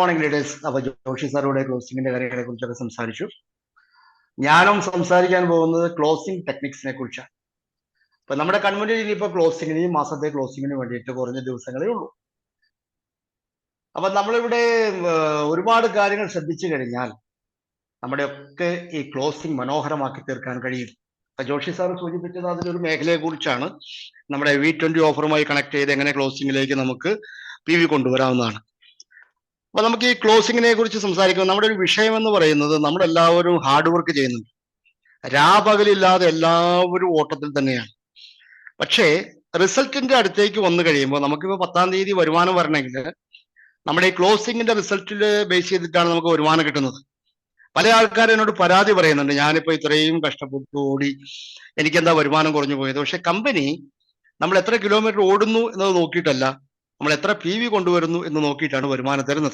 Morning leaders അപ്പൊ ജോഷി സാറോടെ ക്ലോസിംഗിന്റെ കാര്യങ്ങളെ കുറിച്ചൊക്കെ സംസാരിച്ചു. ഞാനും സംസാരിക്കാൻ പോകുന്നത് ക്ലോസിംഗ് ടെക്നിക്സിനെ കുറിച്ചാണ്. അപ്പൊ നമ്മുടെ കൺമുന്നിൽ ഇനിയിപ്പോ ക്ലോസിംഗിന് ഈ മാസത്തെ ക്ലോസിംഗിന് വേണ്ടിയിട്ട് കുറഞ്ഞ ദിവസങ്ങളേ ഉള്ളൂ. അപ്പൊ നമ്മളിവിടെ ഒരുപാട് കാര്യങ്ങൾ ശ്രദ്ധിച്ചു കഴിഞ്ഞാൽ നമ്മുടെ ഒക്കെ ഈ ക്ലോസിംഗ് മനോഹരമാക്കി തീർക്കാൻ കഴിയും. ജോഷി സാർ സൂചിപ്പിച്ചത് അതിലൊരു മേഖലയെ കുറിച്ചാണ്. നമ്മുടെ വി ട്വന്റി ഓഫറുമായി കണക്ട് ചെയ്ത് എങ്ങനെ ക്ലോസിംഗിലേക്ക് നമുക്ക് പി വി കൊണ്ടുവരാവുന്നതാണ്. അപ്പൊ നമുക്ക് ഈ ക്ലോസിങ്ങിനെ കുറിച്ച് സംസാരിക്കുമ്പോൾ നമ്മുടെ ഒരു വിഷയം എന്ന് പറയുന്നത് നമ്മളെല്ലാവരും ഹാർഡ് വർക്ക് ചെയ്യുന്നുണ്ട്. രാപകലില്ലാതെ എല്ലാവരും ഓട്ടത്തിൽ തന്നെയാണ്. പക്ഷേ റിസൾട്ടിന്റെ അടുത്തേക്ക് വന്നു കഴിയുമ്പോൾ നമുക്കിപ്പോൾ പത്താം തീയതി വരുമാനം വരണമെങ്കിൽ നമ്മുടെ ഈ ക്ലോസിങ്ങിന്റെ റിസൾട്ടിൽ ബേസ് ചെയ്തിട്ടാണ് നമുക്ക് വരുമാനം കിട്ടുന്നത്. പല ആൾക്കാരും എന്നോട് പരാതി പറയുന്നുണ്ട്. ഞാനിപ്പോൾ ഇത്രയും കഷ്ടപ്പെട്ടു ഓടി എനിക്കെന്താ വരുമാനം കുറഞ്ഞു പോയത്? പക്ഷെ കമ്പനി നമ്മൾ എത്ര കിലോമീറ്റർ ഓടുന്നു എന്നത് നോക്കിയിട്ടല്ല. നമ്മൾ എത്ര പി വി കൊണ്ടുവരുന്നു എന്ന് നോക്കിയിട്ടാണ് വരുമാനം തരുന്നത്.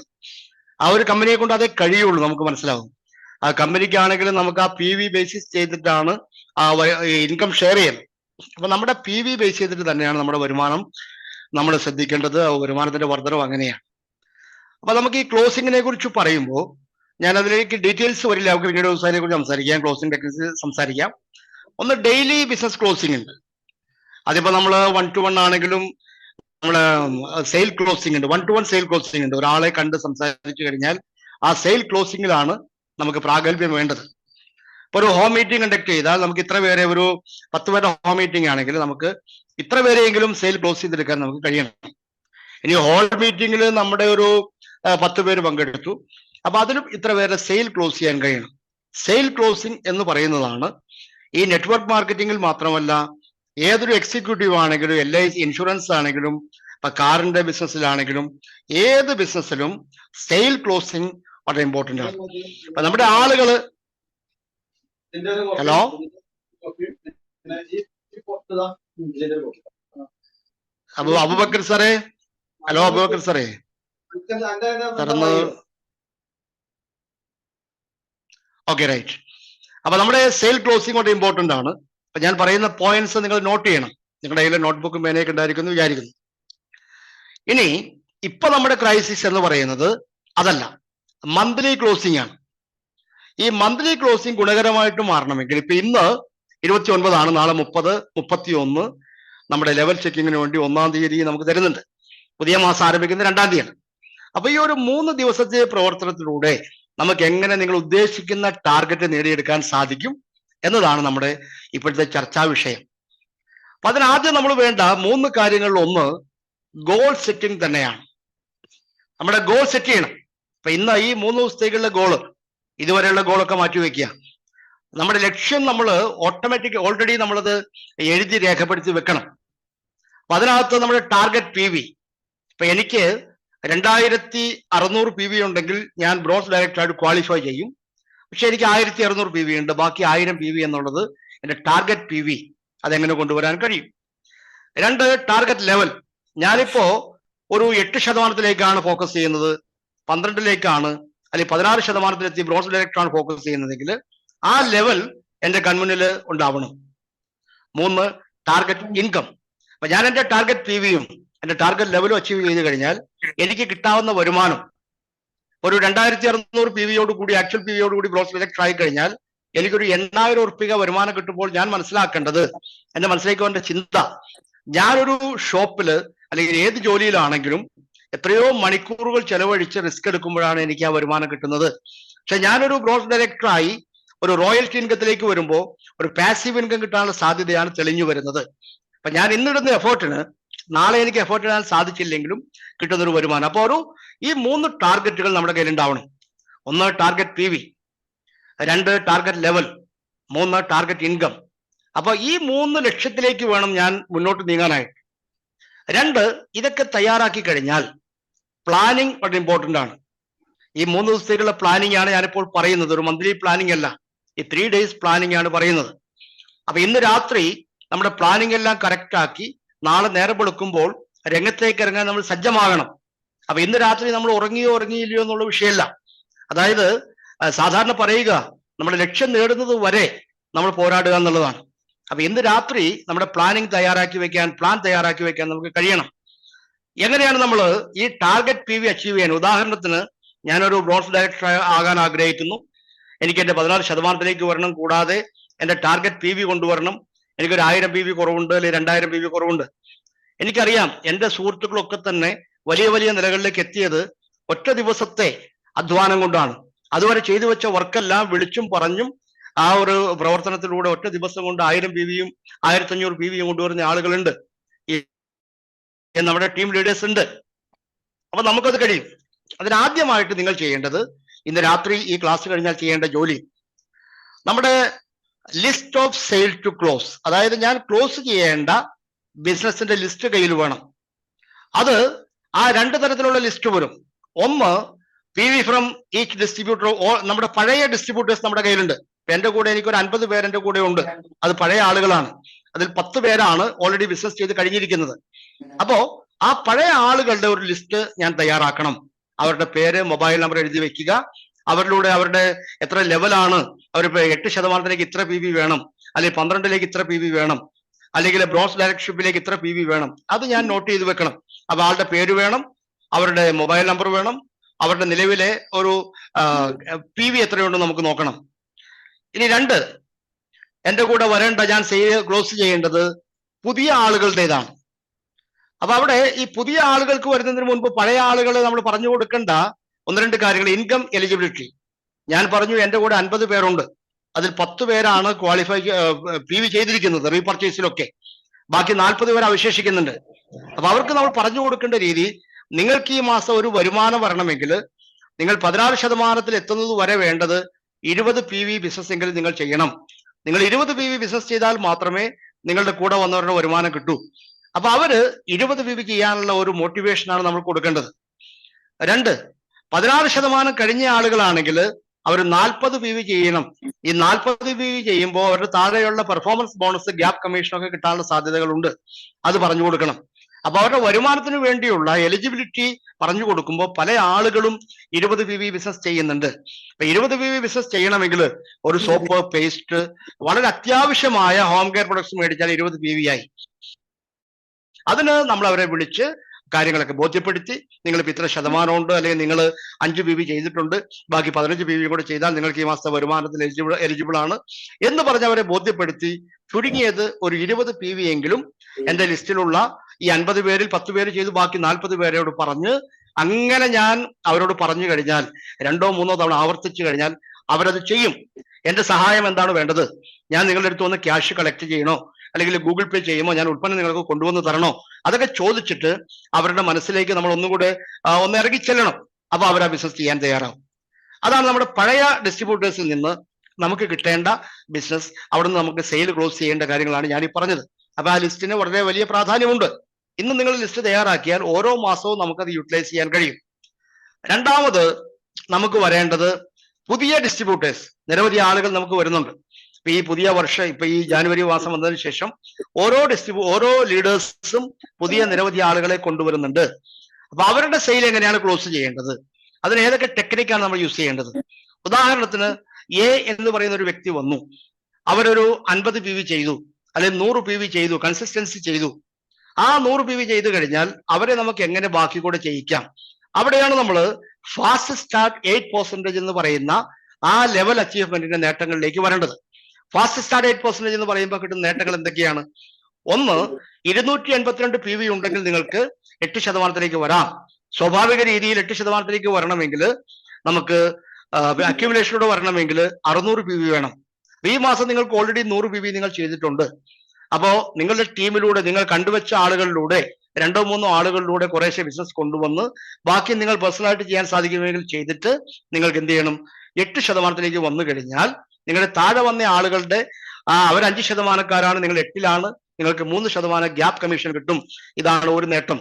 ആ ഒരു കമ്പനിയെ കൊണ്ട് അതേ കഴിയുള്ളൂ നമുക്ക് മനസ്സിലാവും. ആ കമ്പനിക്കാണെങ്കിലും നമുക്ക് ആ പി വി ബേസിസ് ചെയ്തിട്ടാണ് ആ ഇൻകം ഷെയർ ചെയ്യുന്നത്. അപ്പൊ നമ്മുടെ പി വി ബേസ് ചെയ്തിട്ട് തന്നെയാണ് നമ്മുടെ വരുമാനം നമ്മൾ ശ്രദ്ധിക്കേണ്ടത്. വരുമാനത്തിന്റെ വർധനവ് അങ്ങനെയാണ്. അപ്പൊ നമുക്ക് ഈ ക്ലോസിങ്ങിനെ കുറിച്ച് പറയുമ്പോൾ ഞാൻ അതിലേക്ക് ഡീറ്റെയിൽസ് വരില്ല. നമുക്ക് പിന്നീട് ദിവസത്തിനെ കുറിച്ച് സംസാരിക്കാം. ക്ലോസിംഗ് ടെക്നിക്സ് സംസാരിക്കാം. ഒന്ന് ഡെയിലി ബിസിനസ് ക്ലോസിംഗ് ഉണ്ട്. അതിപ്പോ നമ്മൾ വൺ ടു വൺ ആണെങ്കിലും നമ്മൾ സെയിൽ ക്ലോസിംഗ് ഉണ്ട്. One two one sale closing ഉണ്ട്. ഒരാളെ കണ്ട് സംസാരിച്ചു കഴിഞ്ഞാൽ ആ സെയിൽ ക്ലോസിംഗിലാണ് നമുക്ക് പ്രാഗൽഭ്യം വേണ്ടത്. ഇപ്പൊ ഒരു ഹോം മീറ്റിംഗ് കണ്ടക്ട് ചെയ്താൽ നമുക്ക് ഇത്ര പേരെ ഒരു പത്ത് പേരുടെ ഹോം മീറ്റിംഗ് ആണെങ്കിൽ നമുക്ക് ഇത്ര പേരെയെങ്കിലും സെയിൽ ക്ലോസ് ചെയ്തെടുക്കാൻ നമുക്ക് കഴിയണം. ഇനി ഹോൾ മീറ്റിംഗിൽ നമ്മുടെ ഒരു പത്ത് പേര് പങ്കെടുത്തു. അപ്പൊ അതിലും ഇത്ര പേരെ സെയിൽ ക്ലോസ് ചെയ്യാൻ കഴിയണം. സെയിൽ ക്ലോസിംഗ് എന്ന് പറയുന്നതാണ് ഈ നെറ്റ്വർക്ക് മാർക്കറ്റിംഗിൽ മാത്രമല്ല ഏതൊരു എക്സിക്യൂട്ടീവ് ആണെങ്കിലും എൽ ഐ ഇൻഷുറൻസ് ആണെങ്കിലും ഇപ്പൊ കാറിന്റെ ബിസിനസ്സിലാണെങ്കിലും ഏത് ബിസിനസ്സിലും സെയിൽ ക്ലോസിംഗ് വളരെ ഇമ്പോർട്ടന്റ് ആണ്. അപ്പൊ നമ്മുടെ ആളുകൾ ഹലോ അബു അബുബക്കർ സാറേ? ഹലോ അബുബക്കർ സാറേ? തുറന്ന് ഓക്കെ റൈറ്റ് അപ്പൊ നമ്മുടെ സെയിൽ ക്ലോസിംഗ് വളരെ ഇമ്പോർട്ടന്റ് ആണ്. അപ്പൊ ഞാൻ പറയുന്ന പോയിന്റ്സ് നിങ്ങൾ നോട്ട് ചെയ്യണം. നിങ്ങളുടെ കയ്യിൽ നോട്ട്ബുക്കും പേനയൊക്കെ ഉണ്ടായിരിക്കുന്നു വിചാരിക്കുന്നു. ഇനി ഇപ്പൊ നമ്മുടെ ക്രൈസിസ് എന്ന് പറയുന്നത് അതല്ല. മന്ത്ലി ക്ലോസിംഗ് ആണ്. ഈ മന്ത്ലി ക്ലോസിംഗ് ഗുണകരമായിട്ട് മാറണമെങ്കിൽ ഇപ്പൊ ഇന്ന് ഇരുപത്തി ഒൻപതാണ് നാളെ മുപ്പത് മുപ്പത്തി ഒന്ന് നമ്മുടെ ലെവൽ ചെക്കിങ്ങിന് വേണ്ടി ഒന്നാം തീയതി നമുക്ക് തരുന്നുണ്ട്. പുതിയ മാസം ആരംഭിക്കുന്ന രണ്ടാം തീയതി അപ്പൊ ഈ ഒരു മൂന്ന് ദിവസത്തെ പ്രവർത്തനത്തിലൂടെ നമുക്ക് എങ്ങനെ നിങ്ങൾ ഉദ്ദേശിക്കുന്ന ടാർഗറ്റ് നേടിയെടുക്കാൻ സാധിക്കും? എന്നതാണ് നമ്മുടെ ഇപ്പോഴത്തെ ചർച്ചാ വിഷയം. അപ്പൊ അതിനാദ്യം നമ്മൾ വേണ്ട മൂന്ന് കാര്യങ്ങളിൽ ഒന്ന് ഗോൾ സെറ്റിംഗ് തന്നെയാണ്. നമ്മുടെ ഗോൾ സെറ്റ് ചെയ്യണം. അപ്പൊ ഇന്ന് ഈ മൂന്ന് ദിവസത്തേക്കുള്ള ഗോൾ ഇതുവരെയുള്ള ഗോളൊക്കെ മാറ്റി വെക്കുക. നമ്മുടെ ലക്ഷ്യം നമ്മൾ ഓട്ടോമാറ്റിക് ഓൾറെഡി നമ്മളത് എഴുതി രേഖപ്പെടുത്തി വെക്കണം. അപ്പൊ അതിനകത്ത് നമ്മുടെ ടാർഗറ്റ് പി വി ഇപ്പൊ എനിക്ക് രണ്ടായിരത്തി അറുന്നൂറ് പി വി ഉണ്ടെങ്കിൽ ഞാൻ ബ്രോസ് ഡയറക്ടറായിട്ട് ക്വാളിഫൈ ചെയ്യും. പക്ഷെ എനിക്ക് ആയിരത്തി അറുന്നൂറ് പി വി ഉണ്ട്. ബാക്കി ആയിരം പി വി എന്നുള്ളത് എന്റെ ടാർഗറ്റ് പി വി അതെങ്ങനെ കൊണ്ടുവരാൻ കഴിയും? രണ്ട് ടാർഗറ്റ് ലെവൽ ഞാനിപ്പോ ഒരു എട്ട് ശതമാനത്തിലേക്കാണ് ഫോക്കസ് ചെയ്യുന്നത്. പന്ത്രണ്ടിലേക്കാണ് അല്ലെങ്കിൽ പതിനാറ് ശതമാനത്തിലെത്തി ബ്രോസ് ഡയറക്ടറാണ് ഫോക്കസ് ചെയ്യുന്നതെങ്കിൽ ആ ലെവൽ എന്റെ കൺമുന്നിൽ ഉണ്ടാവണം. മൂന്ന് ടാർഗറ്റ് ഇൻകം അപ്പൊ ഞാൻ എന്റെ ടാർഗറ്റ് പി വിയും എന്റെ ടാർഗറ്റ് ലെവലും അച്ചീവ് ചെയ്ത് കഴിഞ്ഞാൽ എനിക്ക് കിട്ടാവുന്ന വരുമാനം ഒരു രണ്ടായിരത്തി അറുന്നൂറ് പി വിയോട് കൂടി ആക്ച്വൽ പി വിയോട് കൂടി ബ്രോസ് ഡയറക്ടർ ആയി കഴിഞ്ഞാൽ എനിക്കൊരു എണ്ണായിരം ഉറുപ്പിക വരുമാനം കിട്ടുമ്പോൾ ഞാൻ മനസ്സിലാക്കേണ്ടത് എന്റെ മനസ്സിലേക്ക് ചിന്ത. ഞാനൊരു ഷോപ്പിൽ അല്ലെങ്കിൽ ഏത് ജോലിയിലാണെങ്കിലും എത്രയോ മണിക്കൂറുകൾ ചെലവഴിച്ച് റിസ്ക് എടുക്കുമ്പോഴാണ് എനിക്ക് ആ വരുമാനം കിട്ടുന്നത്. പക്ഷെ ഞാനൊരു ബ്രോസ് ഡയറക്ടറായി ഒരു റോയൽറ്റി ഇൻകത്തിലേക്ക് വരുമ്പോൾ ഒരു പാസീവ് ഇൻകം കിട്ടാനുള്ള സാധ്യതയാണ് തെളിഞ്ഞു വരുന്നത്. അപ്പൊ ഞാൻ ഇന്നിടുന്ന എഫേർട്ടിന് നാളെ എനിക്ക് എഫേർട്ട് ഇടാൻ സാധിച്ചില്ലെങ്കിലും കിട്ടുന്ന ഒരു വരുമാനം. അപ്പോൾ ഒരു ഈ മൂന്ന് ടാർഗറ്റുകൾ നമ്മുടെ കയ്യിൽ ഉണ്ടാവണം ഒന്ന് ടാർഗറ്റ് പി വി രണ്ട് ടാർഗറ്റ് ലെവൽ മൂന്ന് ടാർഗറ്റ് ഇൻകം അപ്പോൾ ഈ മൂന്ന് ലക്ഷ്യത്തിലേക്ക് വേണം ഞാൻ മുന്നോട്ട് നീങ്ങാനായിട്ട്. രണ്ട് ഇതൊക്കെ തയ്യാറാക്കി കഴിഞ്ഞാൽ പ്ലാനിങ് വളരെ ഇമ്പോർട്ടന്റ് ആണ്. ഈ മൂന്ന് ദിവസത്തേക്കുള്ള പ്ലാനിങ് ആണ് ഞാനിപ്പോൾ പറയുന്നത്. ഒരു മന്ത്ലി പ്ലാനിങ് അല്ല. ഈ ത്രീ ഡേയ്സ് പ്ലാനിങ് ആണ് പറയുന്നത്. അപ്പൊ ഇന്ന് രാത്രി നമ്മുടെ പ്ലാനിങ് എല്ലാം കറക്റ്റ് ആക്കി നാളെ നേരം വെളുക്കുമ്പോൾ രംഗത്തേക്ക് ഇറങ്ങാൻ നമ്മൾ സജ്ജമാകണം. അപ്പൊ ഇന്ന് രാത്രി നമ്മൾ ഉറങ്ങിയോ ഉറങ്ങിയില്ലയോ എന്നുള്ള വിഷയമല്ല അതായത് സാധാരണ പറയുക നമ്മുടെ ലക്ഷ്യം നേടുന്നത് വരെ നമ്മൾ പോരാടുക എന്നുള്ളതാണ്. അപ്പൊ ഇന്ന് രാത്രി നമ്മുടെ പ്ലാനിങ് തയ്യാറാക്കി വെക്കാൻ പ്ലാൻ തയ്യാറാക്കി വെക്കാൻ നമുക്ക് കഴിയണം. എങ്ങനെയാണ് നമ്മൾ ഈ ടാർഗറ്റ് പി വി അച്ചീവ് ചെയ്യാൻ? ഉദാഹരണത്തിന് ഞാനൊരു ബ്രോഡ്സ് ഡയറക്ടർ ആകാൻ ആഗ്രഹിക്കുന്നു. എനിക്ക് എന്റെ പതിനാറ് ശതമാനത്തിലേക്ക് വരണം കൂടാതെ എന്റെ ടാർഗറ്റ് പി വി കൊണ്ടുവരണം. എനിക്കൊരു ആയിരം ബി വി കുറവുണ്ട് അല്ലെങ്കിൽ രണ്ടായിരം ബി വി കുറവുണ്ട്. എനിക്കറിയാം എന്റെ സുഹൃത്തുക്കളൊക്കെ തന്നെ വലിയ വലിയ നിലകളിലേക്ക് എത്തിയത് ഒറ്റ ദിവസത്തെ അധ്വാനം കൊണ്ടാണ്. അതുവരെ ചെയ്തു വെച്ച വർക്കെല്ലാം വിളിച്ചും പറഞ്ഞും ആ ഒരു പ്രവർത്തനത്തിലൂടെ ഒറ്റ ദിവസം കൊണ്ട് ആയിരം ബി വിയും ആയിരത്തി അഞ്ഞൂറ് പി വിയും കൊണ്ടുവരുന്ന ആളുകളുണ്ട്. നമ്മുടെ ടീം ലീഡേഴ്സ് ഉണ്ട്. അപ്പൊ നമുക്കത് കഴിയും. അതിനാദ്യമായിട്ട് നിങ്ങൾ ചെയ്യേണ്ടത് ഇന്ന് രാത്രി ഈ ക്ലാസ് കഴിഞ്ഞാൽ ചെയ്യേണ്ട ജോലി. നമ്മുടെ list of sale to close അതായത് ഞാൻ ക്ലോസ് ചെയ്യേണ്ട ബിസിനസിന്റെ ലിസ്റ്റ് കയ്യിൽ വേണം. അത് ആ രണ്ട് തരത്തിലുള്ള ലിസ്റ്റ് വരും. ഒന്ന് P V from each distributor നമ്മുടെ പഴയ ഡിസ്ട്രിബ്യൂട്ടേഴ്സ് നമ്മുടെ കയ്യിലുണ്ട്. എന്റെ കൂടെ എനിക്ക് ഒരു അൻപത് പേര് എന്റെ കൂടെ ഉണ്ട്. അത് പഴയ ആളുകളാണ്. അതിൽ പത്ത് പേരാണ് ഓൾറെഡി ബിസിനസ് ചെയ്ത് കഴിഞ്ഞിരിക്കുന്നത്. അപ്പോ ആ പഴയ ആളുകളുടെ ഒരു ലിസ്റ്റ് ഞാൻ തയ്യാറാക്കണം. അവരുടെ പേര് മൊബൈൽ നമ്പർ എഴുതി വെക്കുക. അവരിലൂടെ അവരുടെ എത്ര ലെവലാണ് അവരിപ്പോ എട്ട് ശതമാനത്തിലേക്ക് ഇത്ര പി വേണം അല്ലെങ്കിൽ പന്ത്രണ്ടിലേക്ക് ഇത്ര പി വേണം അല്ലെങ്കിൽ ബ്രോസ് ഡയറക്ടർഷിപ്പിലേക്ക് ഇത്ര പി വേണം അത് ഞാൻ നോട്ട് ചെയ്ത് വെക്കണം. അപ്പൊ ആളുടെ പേര് വേണം അവരുടെ മൊബൈൽ നമ്പർ വേണം അവരുടെ നിലവിലെ ഒരു പി വി എത്രയുണ്ടെന്ന് നമുക്ക് നോക്കണം. ഇനി രണ്ട് എന്റെ കൂടെ വരേണ്ട ഞാൻ ക്ലോസ് ചെയ്യേണ്ടത് പുതിയ ആളുകളുടേതാണ്. അപ്പൊ അവിടെ ഈ പുതിയ ആളുകൾക്ക് വരുന്നതിന് മുൻപ് പഴയ ആളുകളെ നമ്മൾ പറഞ്ഞു കൊടുക്കേണ്ട ഒന്ന് രണ്ട് കാര്യങ്ങൾ. ഇൻകം എലിജിബിലിറ്റി ഞാൻ പറഞ്ഞു എന്റെ കൂടെ അൻപത് പേരുണ്ട്. അതിൽ പത്ത് പേരാണ് ക്വാളിഫൈ പി വി ചെയ്തിരിക്കുന്നത് റീപർച്ചേസിലൊക്കെ ബാക്കി നാൽപ്പത് പേർ അവശേഷിക്കുന്നുണ്ട്. അപ്പൊ അവർക്ക് നമ്മൾ പറഞ്ഞു കൊടുക്കേണ്ട രീതി നിങ്ങൾക്ക് ഈ മാസം ഒരു വരുമാനം വരണമെങ്കിൽ നിങ്ങൾ പതിനാറ് ശതമാനത്തിൽ എത്തുന്നത് വരെ വേണ്ടത് ഇരുപത് പി വി ബിസിനസ് എങ്കിലും നിങ്ങൾ ചെയ്യണം. നിങ്ങൾ ഇരുപത് പി വി ബിസിനസ് ചെയ്താൽ മാത്രമേ നിങ്ങളുടെ കൂടെ വന്നവരുടെ വരുമാനം കിട്ടൂ. അപ്പൊ അവർ ഇരുപത് പി വി ചെയ്യാനുള്ള ഒരു മോട്ടിവേഷനാണ് നമ്മൾ കൊടുക്കേണ്ടത്. രണ്ട് പതിനാറ് ശതമാനം കഴിഞ്ഞ ആളുകളാണെങ്കിൽ അവർ നാൽപ്പത് പി വി ചെയ്യണം. ഈ നാൽപ്പത് പി വി ചെയ്യുമ്പോൾ അവരുടെ താഴെയുള്ള പെർഫോമൻസ് ബോണസ് ഗ്യാപ് കമ്മീഷനൊക്കെ കിട്ടാനുള്ള സാധ്യതകളുണ്ട്. അത് പറഞ്ഞു കൊടുക്കണം. അപ്പൊ അവരുടെ വരുമാനത്തിന് വേണ്ടിയുള്ള എലിജിബിലിറ്റി പറഞ്ഞു കൊടുക്കുമ്പോൾ പല ആളുകളും ഇരുപത് പി വി ബിസിനസ് ചെയ്യുന്നുണ്ട്. അപ്പൊ ഇരുപത് പി വി ബിസിനസ് ചെയ്യണമെങ്കിൽ ഒരു സോപ്പ് പേസ്റ്റ് വളരെ അത്യാവശ്യമായ ഹോം കെയർ പ്രൊഡക്ട്സ് മേടിച്ചാൽ ഇരുപത് പി വി ആയി. അതിന് നമ്മൾ അവരെ വിളിച്ച് കാര്യങ്ങളൊക്കെ ബോധ്യപ്പെടുത്തി നിങ്ങൾ ഇപ്പൊ ഇത്ര ശതമാനമുണ്ട് അല്ലെങ്കിൽ നിങ്ങൾ അഞ്ച് പി വി ചെയ്തിട്ടുണ്ട് ബാക്കി പതിനഞ്ച് പി വി കൂടെ ചെയ്താൽ നിങ്ങൾക്ക് ഈ മാസത്തെ വരുമാനത്തിൽ എലിജിബിൾ എലിജിബിൾ ആണ്. എന്ന് പറഞ്ഞ് അവരെ ബോധ്യപ്പെടുത്തി ചുരുങ്ങിയത് ഒരു ഇരുപത് പി വി എങ്കിലും എന്റെ ലിസ്റ്റിലുള്ള ഈ അൻപത് പേരിൽ പത്ത് പേര് ചെയ്തു ബാക്കി നാൽപ്പത് പേരോട് പറഞ്ഞ് അങ്ങനെ ഞാൻ അവരോട് പറഞ്ഞു കഴിഞ്ഞാൽ രണ്ടോ മൂന്നോ തവണ ആവർത്തിച്ചു കഴിഞ്ഞാൽ അവരത് ചെയ്യും. എന്റെ സഹായം എന്താണ് വേണ്ടത്? ഞാൻ നിങ്ങളുടെ അടുത്ത് വന്ന് ക്യാഷ് കളക്ട് ചെയ്യണോ? അല്ലെങ്കിൽ ഗൂഗിൾ പേ ചെയ്യുമോ? ഞാൻ ഉൽപ്പന്നം നിങ്ങൾക്ക് കൊണ്ടുവന്ന് തരണോ? അതൊക്കെ ചോദിച്ചിട്ട് അവരുടെ മനസ്സിലേക്ക് നമ്മൾ ഒന്നുകൂടെ ഒന്ന് ഇറങ്ങി ചെല്ലണം. അപ്പൊ അവർ ആ ബിസിനസ് ചെയ്യാൻ തയ്യാറാവും. അതാണ് നമ്മുടെ പഴയ ഡിസ്ട്രിബ്യൂട്ടേഴ്സിൽ നിന്ന് നമുക്ക് കിട്ടേണ്ട ബിസിനസ് അവിടുന്ന് നമുക്ക് സെയിൽ ക്ലോസ് ചെയ്യേണ്ട കാര്യങ്ങളാണ് ഞാൻ ഈ പറഞ്ഞത്. അപ്പൊ ആ ലിസ്റ്റിന് വളരെ വലിയ പ്രാധാന്യമുണ്ട്. ഇന്ന് നിങ്ങൾ ലിസ്റ്റ് തയ്യാറാക്കിയാൽ ഓരോ മാസവും നമുക്കത് യൂട്ടിലൈസ് ചെയ്യാൻ കഴിയും. രണ്ടാമത് നമുക്ക് വരേണ്ടത് പുതിയ ഡിസ്ട്രിബ്യൂട്ടേഴ്സ് നിരവധി ആളുകൾ നമുക്ക് വരുന്നുണ്ട്. ഇപ്പൊ ഈ പുതിയ വർഷം ഇപ്പൊ ഈ ജാനുവരി മാസം വന്നതിന് ശേഷം ഓരോ ഡിസ്ട്രിബ്യൂ ഓരോ ലീഡേഴ്സും പുതിയ നിരവധി ആളുകളെ കൊണ്ടുവരുന്നുണ്ട്. അപ്പൊ അവരുടെ സെയിൽ എങ്ങനെയാണ് ക്ലോസ് ചെയ്യേണ്ടത്? അതിന് ഏതൊക്കെ ടെക്നിക്കാണ് നമ്മൾ യൂസ് ചെയ്യേണ്ടത്? ഉദാഹരണത്തിന് എ എന്ന് പറയുന്ന ഒരു വ്യക്തി വന്നു. അവരൊരു അൻപത് പി വി ചെയ്തു അല്ലെങ്കിൽ നൂറ് പി വി ചെയ്തു കൺസിസ്റ്റൻസി ചെയ്തു. ആ നൂറ് പി വി ചെയ്തു കഴിഞ്ഞാൽ അവരെ നമുക്ക് എങ്ങനെ ബാക്കി കൂടെ ചെയ്യിക്കാം? അവിടെയാണ് നമ്മൾ ഫാസ്റ്റ് സ്റ്റാർട്ട് എയ്റ്റ് പെർസെന്റേജ് എന്ന് പറയുന്ന ആ ലെവൽ അച്ചീവ്മെന്റിന്റെ നേട്ടങ്ങളിലേക്ക് വരേണ്ടത്. ഫാസ്റ്റ് സ്റ്റാർട്ട് എയ്റ്റ് പെർസെന്റേജ് എന്ന് പറയുമ്പോൾ കിട്ടുന്ന നേട്ടങ്ങൾ എന്തൊക്കെയാണ്? ഒന്ന് ഇരുന്നൂറ്റി എൺപത്തിരണ്ട് പി വി ഉണ്ടെങ്കിൽ നിങ്ങൾക്ക് എട്ട് ശതമാനത്തിലേക്ക് വരാം. സ്വാഭാവിക രീതിയിൽ എട്ട് ശതമാനത്തിലേക്ക് വരണമെങ്കിൽ നമുക്ക് അക്യുമുലേഷനോട് വരണമെങ്കിൽ അറുന്നൂറ് പി വി വേണം. ഈ മാസം നിങ്ങൾക്ക് ഓൾറെഡി നൂറ് പി വി നിങ്ങൾ ചെയ്തിട്ടുണ്ട്. അപ്പോൾ നിങ്ങളുടെ ടീമിലൂടെ നിങ്ങൾ കണ്ടുവച്ച ആളുകളിലൂടെ രണ്ടോ മൂന്നോ ആളുകളിലൂടെ കുറേശ്ശെ ബിസിനസ് കൊണ്ടുവന്ന് ബാക്കി നിങ്ങൾ പേഴ്സണലായിട്ട് ചെയ്യാൻ സാധിക്കുമെങ്കിൽ ചെയ്തിട്ട് നിങ്ങൾക്ക് എന്ത് ചെയ്യണം? എട്ട് ശതമാനത്തിലേക്ക് വന്നു കഴിഞ്ഞാൽ നിങ്ങളുടെ താഴെ വന്ന ആളുകളുടെ ആ അവർ അഞ്ച് ശതമാനക്കാരാണ് നിങ്ങൾ എട്ടിലാണ് നിങ്ങൾക്ക് മൂന്ന് ശതമാനം ഗ്യാപ് കമ്മീഷൻ കിട്ടും. ഇതാണ് ഒരു നേട്ടം.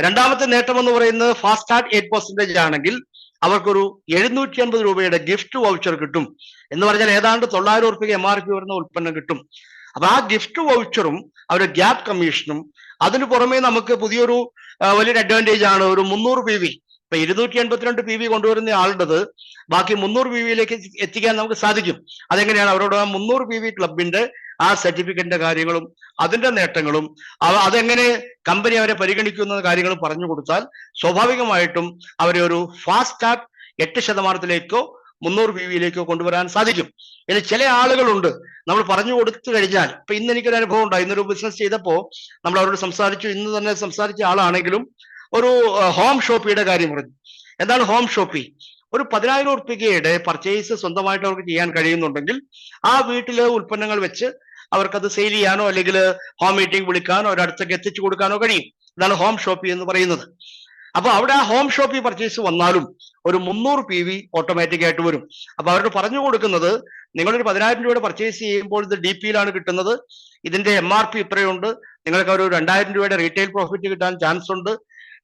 രണ്ടാമത്തെ നേട്ടം എന്ന് പറയുന്നത് ഫാസ്റ്റ് എയ്റ്റ് പെർസെന്റേജ് ആണെങ്കിൽ അവർക്കൊരു എഴുന്നൂറ്റി അൻപത് രൂപയുടെ ഗിഫ്റ്റ് വൗച്ചർ കിട്ടും. എന്ന് പറഞ്ഞാൽ ഏതാണ്ട് തൊള്ളായിരം ഉറുപ്പിക എം ആർ പി വരുന്ന ഉൽപ്പന്നം കിട്ടും. അപ്പൊ ആ ഗിഫ്റ്റ് വൗച്ചറും അവരുടെ ഗ്യാപ് കമ്മീഷനും അതിനു പുറമെ നമുക്ക് പുതിയൊരു വലിയൊരു അഡ്വാന്റേജ് ആണ് ഒരു മുന്നൂറ് പി വി ഇപ്പൊ ഇരുന്നൂറ്റി എൺപത്തിരണ്ട് പി വി കൊണ്ടുവരുന്ന ആളുടേത് ബാക്കി മുന്നൂറ് പി വിയിലേക്ക് എത്തിക്കാൻ നമുക്ക് സാധിക്കും. അതെങ്ങനെയാണ്? അവരോട് ആ മുന്നൂറ് പി വി ക്ലബിന്റെ ആ സർട്ടിഫിക്കറ്റിന്റെ കാര്യങ്ങളും അതിന്റെ നേട്ടങ്ങളും അതെങ്ങനെ കമ്പനി അവരെ പരിഗണിക്കുന്ന കാര്യങ്ങളും പറഞ്ഞു കൊടുത്താൽ സ്വാഭാവികമായിട്ടും അവരെ ഒരു ഫാസ്റ്റ് ട്രാക്ക് എട്ട് ശതമാനത്തിലേക്കോ മുന്നൂറ് പി വിയിലേക്കോ കൊണ്ടുവരാൻ സാധിക്കും. ഇനി ചില ആളുകളുണ്ട്. നമ്മൾ പറഞ്ഞു കൊടുത്തു കഴിഞ്ഞാൽ ഇപ്പൊ ഇന്ന് എനിക്കൊരു അനുഭവം ഉണ്ടായി. ഇന്നൊരു ബിസിനസ് ചെയ്തപ്പോ നമ്മൾ അവരോട് സംസാരിച്ചു. ഇന്ന് തന്നെ സംസാരിച്ച ആളാണെങ്കിലും ഒരു ഹോം ഷോപ്പിയുടെ കാര്യം പറഞ്ഞു. എന്താണ് ഹോം ഷോപ്പി ഒരു പതിനായിരം ഉറുപ്പികയുടെ പർച്ചേസ് സ്വന്തമായിട്ട് അവർക്ക് ചെയ്യാൻ കഴിയുന്നുണ്ടെങ്കിൽ ആ വീട്ടിലെ ഉൽപ്പന്നങ്ങൾ വെച്ച് അവർക്കത് സെയിൽ ചെയ്യാനോ അല്ലെങ്കിൽ ഹോം മീറ്റിംഗ് വിളിക്കാനോ ഒരടുത്തേക്ക് എത്തിച്ചു കൊടുക്കാനോ കഴിയും. ഇതാണ് ഹോം ഷോപ്പി എന്ന് പറയുന്നത്. അപ്പൊ അവിടെ ആ ഹോം ഷോപ്പി പർച്ചേസ് വന്നാലും ഒരു മുന്നൂറ് പി വി ഓട്ടോമാറ്റിക് ആയിട്ട് വരും. അപ്പൊ അവരോട് പറഞ്ഞു കൊടുക്കുന്നത് നിങ്ങളൊരു പതിനായിരം രൂപയുടെ പർച്ചേസ് ചെയ്യുമ്പോൾ ഇത് ഡി പിയിലാണ് കിട്ടുന്നത്. ഇതിന്റെ എം ആർ പി ഇത്രയുണ്ട്. നിങ്ങൾക്ക് ഒരു രണ്ടായിരം രൂപയുടെ റീറ്റെയിൽ പ്രോഫിറ്റ് കിട്ടാൻ ചാൻസ് ഉണ്ട്.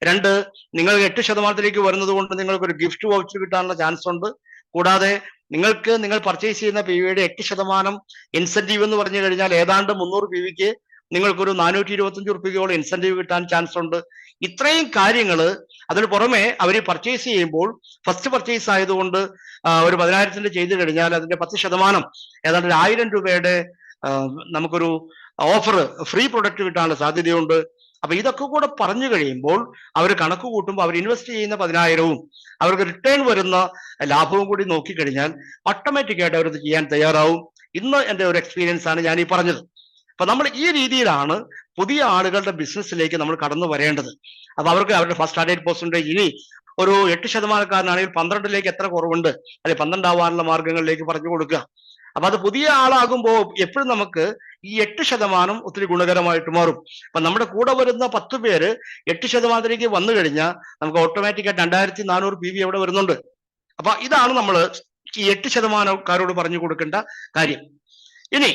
രണ്ട് നിങ്ങൾ എട്ട് ശതമാനത്തിലേക്ക് വരുന്നത് കൊണ്ട് നിങ്ങൾക്ക് ഒരു ഗിഫ്റ്റ് വൗച്ചർ കിട്ടാനുള്ള ചാൻസ് ഉണ്ട്. കൂടാതെ നിങ്ങൾക്ക് നിങ്ങൾ പർച്ചേസ് ചെയ്യുന്ന പി വിയുടെ എട്ട് ശതമാനം ഇൻസെന്റീവ് എന്ന് പറഞ്ഞു കഴിഞ്ഞാൽ ഏതാണ്ട് മുന്നൂറ് പി വിക്ക് നിങ്ങൾക്കൊരു നാനൂറ്റി ഇരുപത്തഞ്ച് റുപ്യയോളം ഇൻസെന്റീവ് കിട്ടാൻ ചാൻസ് ഉണ്ട്. ഇത്രയും കാര്യങ്ങൾ അതിന് പുറമെ അവർ പർച്ചേസ് ചെയ്യുമ്പോൾ ഫസ്റ്റ് പർച്ചേസ് ആയതുകൊണ്ട് ഒരു പതിനായിരത്തിന്റെ ചെയ്തു കഴിഞ്ഞാൽ അതിന്റെ പത്ത് ശതമാനം ഏതാണ്ട് ഒരു ആയിരം രൂപയുടെ നമുക്കൊരു ഓഫർ ഫ്രീ പ്രൊഡക്റ്റ് കിട്ടാനുള്ള സാധ്യതയുണ്ട്. അപ്പൊ ഇതൊക്കെ കൂടെ പറഞ്ഞു കഴിയുമ്പോൾ അവർ കണക്ക് കൂട്ടുമ്പോൾ അവർ ഇൻവെസ്റ്റ് ചെയ്യുന്ന പതിനായിരവും അവർക്ക് റിട്ടേൺ വരുന്ന ലാഭവും കൂടി നോക്കിക്കഴിഞ്ഞാൽ ഓട്ടോമാറ്റിക് ആയിട്ട് അവരത് ചെയ്യാൻ തയ്യാറാവും. ഇന്ന് എന്റെ ഒരു എക്സ്പീരിയൻസ് ആണ് ഞാൻ ഈ പറഞ്ഞത്. അപ്പൊ നമ്മൾ ഈ രീതിയിലാണ് പുതിയ ആളുകളുടെ ബിസിനസ്സിലേക്ക് നമ്മൾ കടന്നു വരേണ്ടത്. അപ്പൊ അവർക്ക് അവരുടെ ഫസ്റ്റ് സ്റ്റാൻഡേർഡ് പെർസെന്റേജ് ഇനി ഒരു എട്ട് ശതമാനക്കാരനാണെങ്കിൽ പന്ത്രണ്ടിലേക്ക് എത്ര കുറവുണ്ട്? അല്ലെ പന്ത്രണ്ടാവാനുള്ള മാർഗങ്ങളിലേക്ക് പറഞ്ഞു കൊടുക്കുക. അപ്പൊ അത് പുതിയ ആളാകുമ്പോൾ എപ്പോഴും നമുക്ക് ഈ എട്ട് ശതമാനം ഒത്തിരി ഗുണകരമായിട്ട് മാറും. അപ്പൊ നമ്മുടെ കൂടെ വരുന്ന പത്ത് പേര് എട്ട് ശതമാനത്തിലേക്ക് വന്നു കഴിഞ്ഞാൽ നമുക്ക് ഓട്ടോമാറ്റിക് ആയിട്ട് രണ്ടായിരത്തി നാനൂറ് പി വി അവിടെ വരുന്നുണ്ട്. അപ്പൊ ഇതാണ് നമ്മൾ ഈ എട്ട് ശതമാനക്കാരോട് പറഞ്ഞു കൊടുക്കേണ്ട കാര്യം. ഇനി